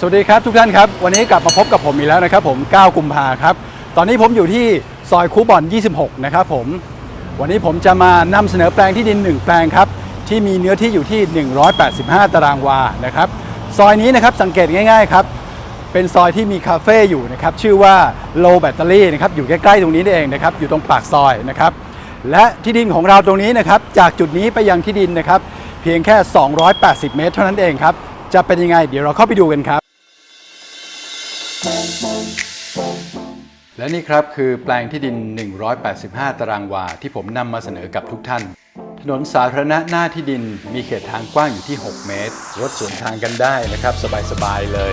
สวัสดีครับทุกท่านครับ วันนี้กลับมาพบกับผมอีกแล้วนะครับผม 9 กุมภาครับ ตอนนี้ผมอยู่ที่ซอยคูบอน 26 นะครับผม วันนี้ผมจะมานำเสนอแปลงที่ดิน 1 แปลงครับ ที่มีเนื้อที่อยู่ที่ 185 ตารางวานะครับ ซอยนี้นะครับสังเกตง่าย ๆ ครับ เป็นซอยที่มีคาเฟ่อยู่นะครับ ชื่อว่า Low Battery นะครับ อยู่ใกล้ๆตรงนี้นี่เองนะครับ อยู่ตรงปากซอยนะครับ และที่ดินของเราตรงนี้นะครับ จากจุดนี้ไปยังที่ดินนะครับ เพียงแค่ 280 เมตร เท่านั้นเองครับ จะเป็นยังไง เดี๋ยวเราเข้าไปดูกันครับ และนี่ครับคือแปลงที่ดิน 185 ตารางวา ที่ผมนำมาเสนอกับทุกท่าน ถนนสาธารณะหน้าที่ดินมีเขตทางกว้างอยู่ที่ 6 เมตร รถสวนทางกันได้นะครับ สบาย ๆ เลย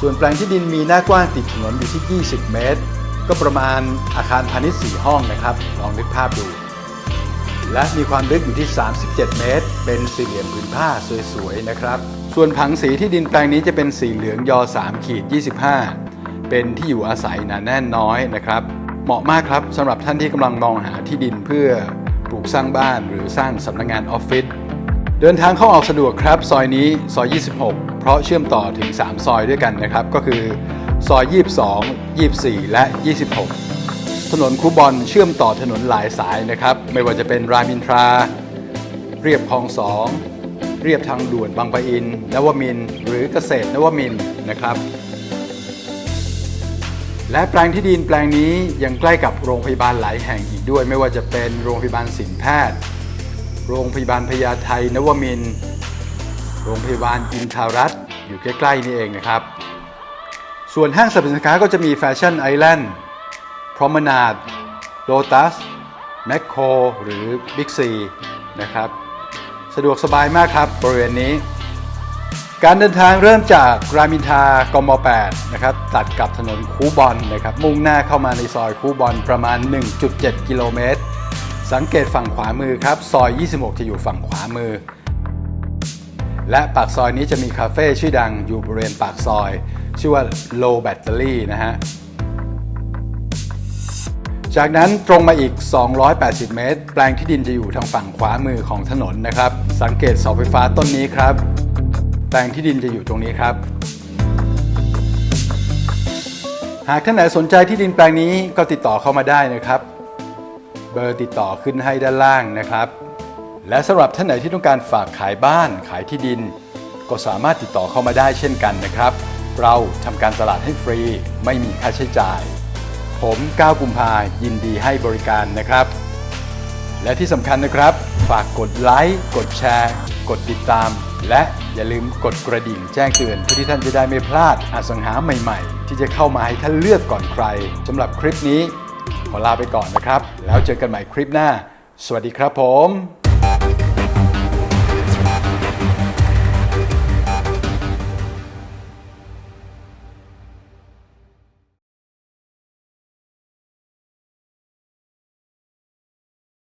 ส่วนแปลงที่ดินมีหน้ากว้างติดถนนอยู่ที่ 20 เมตร ก็ประมาณอาคารพาณิชย์ 4 ห้องนะครับ ลองนึกภาพดู และมีความลึกอยู่ที่ 37 เมตร เป็นสี่เหลี่ยมผืนผ้าสวย ๆ นะครับ ส่วนผังสีที่ดินแปลงนี้จะเป็นสีเหลืองยอ3ขีด25 เป็นที่อยู่อาศัยหนาแน่นน้อยนะครับ เหมาะมากครับสำหรับท่านที่กำลังมองหาที่ดินเพื่อปลูกสร้างบ้านหรือสร้างสำนักงงานออฟฟิศเดินทางเข้าออกสะดวกครับ ซอยนี้ซอย 26 เพราะเชื่อมต่อถึง 3 ซอยด้วยกันนะครับ ก็คือ ซอย 22 24 และ 26 ถนนคูบอลเชื่อมต่อถนนหลายสายนะครับ ไม่ว่าจะเป็นรามอินทรา เรียบคลองสอง เรียบทางด่วนบางปะอิน นวมิน หรือเกษตรนวมินนะครับ และแปลงที่ดินแปลงนี้ยังใกล้กับโรงพยาบาลหลายแห่งอีกด้วย ไม่ว่าจะเป็นโรงพยาบาลศิลแพทย์ โรงพยาบาลพญาไทนวมิน โรงพยาบาลอินทารัตอยู่ใกล้ๆนี่เองนะครับ ส่วนห้างสรรพสินค้าก็จะมีแฟชั่นไอแลนด์พรอมนาดโ o ตัสแมคโครหรือบิ๊กซีนะครับ สะดวกสบายมากครับบริเวณนี้ การเดินทางเริ่มจากรามอินทากม 8 นะครับ ตัดกับถนนคูบอลนะครับ มุ่งหน้าเข้ามาในซอยคูบอลประมาณ 1.7 กิโลเมตร สังเกตฝั่งขวามือครับ ซอย 26 จะอยู่ฝั่งขวามือ และปากซอยนี้จะมีคาเฟ่ชื่อดังอยู่บริเวณปากซอย ชื่อว่า Low Battery นะฮะ จากนั้นตรงมาอีก 280 เมตร แปลงที่ดินจะอยู่ทางฝั่งขวามือของถนนนะครับ สังเกตเสาไฟฟ้าต้นนี้ครับ แปลงที่ดินจะอยู่ตรงนี้ครับ หากท่านไหนสนใจที่ดินแปลงนี้ก็ติดต่อเข้ามาได้นะครับ เบอร์ติดต่อขึ้นให้ด้านล่างนะครับ และสำหรับท่านไหนที่ต้องการฝากขายบ้านขายที่ดิน ก็สามารถติดต่อเข้ามาได้เช่นกันนะครับ เราทำการตลาดให้ฟรี ไม่มีค่าใช้จ่าย ผมก้าวกุมภายินดีให้บริการนะครับ และที่สำคัญนะครับ ฝากกดไลค์กดแชร์ กดติดตาม และอย่าลืมกดกระดิ่งแจ้งเตือนเพื่อที่ท่านจะได้ไม่พลาดอสังหาใหม่ๆ ที่จะเข้ามาให้ท่านเลือกก่อนใครสำหรับคลิปนี้ขอลาไปก่อนนะครับ แล้วเจอกันใหม่คลิปหน้า สวัสดีครับผม